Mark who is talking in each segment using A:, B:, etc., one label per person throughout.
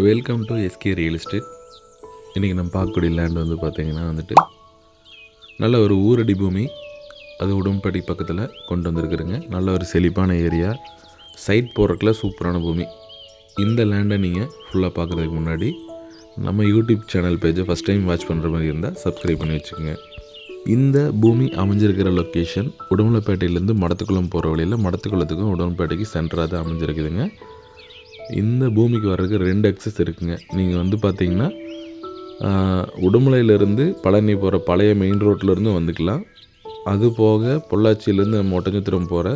A: Welcome to SK real estate இன்றைக்கி நம்ம பார்க்கக்கூடிய லேண்ட் வந்து பார்த்திங்கன்னா வந்துட்டு நல்ல ஒரு ஊரடி பூமி அது உடம்படி பக்கத்தில் கொண்டு வந்திருக்குறேங்க நல்ல ஒரு செழிப்பான ஏரியா சைட் போகிறதுக்குள்ள சூப்பரான பூமி. இந்த லேண்டை நீங்கள் ஃபுல்லாக பார்க்குறதுக்கு முன்னாடி நம்ம யூடியூப் சேனல் பேஜை ஃபஸ்ட் டைம் வாட்ச் பண்ணுற மாதிரி இருந்தால் சப்ஸ்கிரைப் பண்ணி வச்சுக்கோங்க. இந்த பூமி அமைஞ்சிருக்கிற லொக்கேஷன் உடம்புலப்பேட்டையிலேருந்து மடத்துக்குளம் போகிற வழியில் மடத்துக்குளத்துக்கும் உடுமலைப்பேட்டைக்கு சென்டராக தான் அமைஞ்சிருக்குதுங்க. இந்த பூமிக்கு வர்றதுக்கு ரெண்டு எக்ஸஸ் இருக்குங்க. நீங்கள் வந்து பார்த்தீங்கன்னா உடுமலையிலேருந்து பழனி போகிற பழைய மெயின் ரோட்லேருந்து வந்துக்கலாம். அது போக பொள்ளாச்சியிலேருந்து நம்ம ஒட்டஞ்சத்திரம் போகிற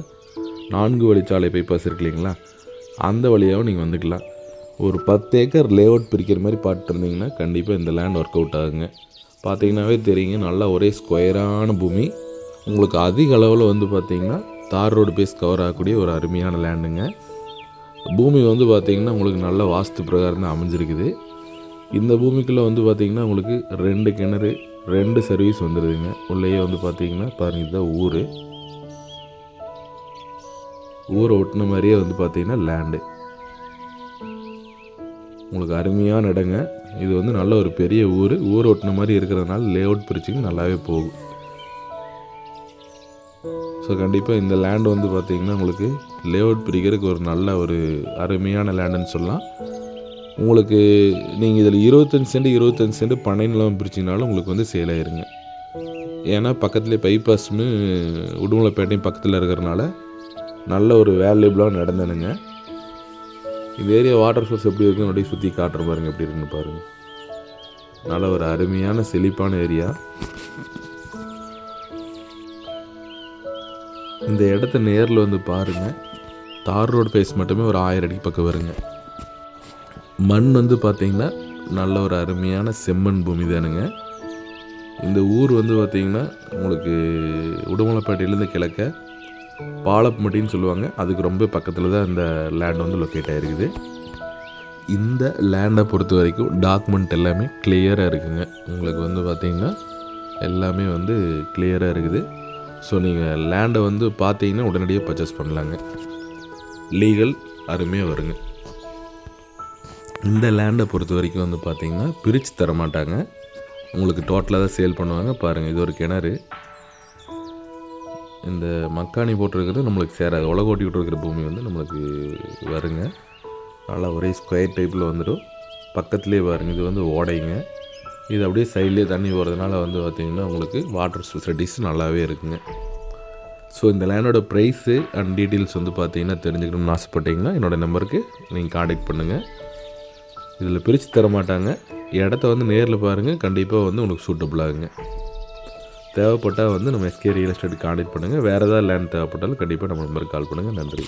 A: நான்கு வழிச்சாலை பைபாஸ் இருக்கு இல்லைங்களா? அந்த வழியாகவும் நீங்கள் வந்துக்கலாம். ஒரு பத்து ஏக்கர் லேஅவுட் பிரிக்கிற மாதிரி பார்த்துருந்தீங்கன்னா கண்டிப்பாக இந்த லேண்ட் ஒர்க் அவுட் ஆகுங்க. பார்த்தீங்கன்னாவே தெரியுங்க நல்லா ஒரே ஸ்கொயரான பூமி. உங்களுக்கு அதிக அளவில் வந்து பார்த்திங்கன்னா தார் ரோடு பேஸ் கவர் ஆகக்கூடிய ஒரு அருமையான லேண்டுங்க பூமி வந்து பார்த்திங்கன்னா உங்களுக்கு நல்ல வாஸ்து பிரகாரம் தான் அமைஞ்சிருக்குது. இந்த பூமிக்குள்ளே வந்து பார்த்திங்கன்னா உங்களுக்கு ரெண்டு கிணறு ரெண்டு சர்வீஸ் வந்துடுதுங்க உள்ளேயே வந்து பார்த்திங்கன்னா பாருங்கள் இதுதான் ஊர். ஊரை ஒட்டின மாதிரியே வந்து பார்த்திங்கன்னா லேண்டு உங்களுக்கு அருமையான இடங்க. இது வந்து நல்ல ஒரு பெரிய ஊர். ஊரை ஒட்டின மாதிரி இருக்கிறதுனால லே அவுட் நல்லாவே போகும். ஸோ கண்டிப்பாக இந்த லேண்ட் வந்து பார்த்திங்கன்னா உங்களுக்கு லேஅவுட் பிரிக்கிறதுக்கு ஒரு நல்ல ஒரு அருமையான லேண்டுன்னு சொல்லலாம். உங்களுக்கு நீங்கள் இதில் இருபத்தஞ்சி சென்ட் இருபத்தஞ்சி சென்ட் பனை நிலம் பிரிச்சிங்கனாலும் உங்களுக்கு வந்து சேல் ஆயிருங்க. ஏன்னா பக்கத்துலேயே பைபாஸ்னு உடுமலைப்பேட்டையும் பக்கத்தில் இருக்கிறனால நல்ல ஒரு வேல்யூபிளாக நடந்தனுங்க இந்த ஏரியா வாட்டர் சோர்ஸ் எப்படி இருக்குன்னு அப்படியே சுற்றி காட்டுற பாருங்க எப்படி இருக்குன்னு பாருங்கள் நல்ல ஒரு அருமையான செழிப்பான ஏரியா இந்த இடத்த நேரில் வந்து பாருங்கள் தார் ரோடு ஃபேஸ் மட்டுமே ஒரு ஆயிரம் அடிக்கு பக்கம் வருங்க. மண் வந்து பார்த்தீங்கன்னா நல்ல ஒரு அருமையான செம்மண் பூமி தானுங்க. இந்த ஊர் வந்து பார்த்திங்கன்னா உங்களுக்கு உடுமலைப்பேட்டையிலேருந்து கிழக்க பாலப்பட்டின்னு சொல்லுவாங்க. அதுக்கு ரொம்ப பக்கத்தில் தான் இந்த லேண்ட் வந்து லொக்கேட் ஆகிருக்குது இந்த லேண்டை பொறுத்த வரைக்கும் டாக்குமெண்ட் எல்லாமே கிளியராக இருக்குங்க. உங்களுக்கு வந்து பார்த்திங்கன்னா எல்லாமே வந்து கிளியராக இருக்குது. ஸோ நீங்கள் லேண்டை வந்து பார்த்தீங்கன்னா உடனடியாக பர்ச்சேஸ் பண்ணலாங்க. லீகல் அருமையாக வருங்க. இந்த லேண்டை பொறுத்த வரைக்கும் வந்து பார்த்தீங்கன்னா பிரித்து தர மாட்டாங்க. உங்களுக்கு டோட்டலாக தான் சேல் பண்ணுவாங்க. பாருங்கள் இது ஒரு கிணறு. இந்த மக்காணி போட்டிருக்கிறது நம்மளுக்கு சேராது. உலக ஓட்டி விட்டுருக்கிற பூமி வந்து நம்மளுக்கு வருங்க. நல்லா ஒரே ஸ்கொயர் டைப்பில் வந்துடும். பக்கத்துலேயே பாருங்கள் இது வந்து ஓடைங்க. இது அப்படியே சைட்லேயே தண்ணி போகிறதுனால வந்து பார்த்திங்கன்னா உங்களுக்கு வாட்டர் ஃபெசிலிட்டிஸ் நல்லாவே இருக்குங்க. ஸோ இந்த லேண்டோட ப்ரைஸு அண்ட் டீட்டெயில்ஸ் வந்து பார்த்தீங்கன்னா தெரிஞ்சுக்கணும்னு ஆசைப்பட்டீங்கன்னா என்னோடய நம்பருக்கு நீங்கள் காண்டாக்ட் பண்ணுங்கள் இதில் பிரித்து தர மாட்டாங்க. இடத்த வந்து நேரில் பாருங்கள் கண்டிப்பாக வந்து உங்களுக்கு சூட்டபுளாகுங்க தேவைப்பட்டால் வந்து நம்ம எஸ்கே ரியல் எஸ்டேட் காண்டாக்ட் பண்ணுங்கள் வேறு ஏதாவது லேண்ட் தேவைப்பட்டாலும் கண்டிப்பாக நம்ம நம்பருக்கு கால் பண்ணுங்கள் நன்றி.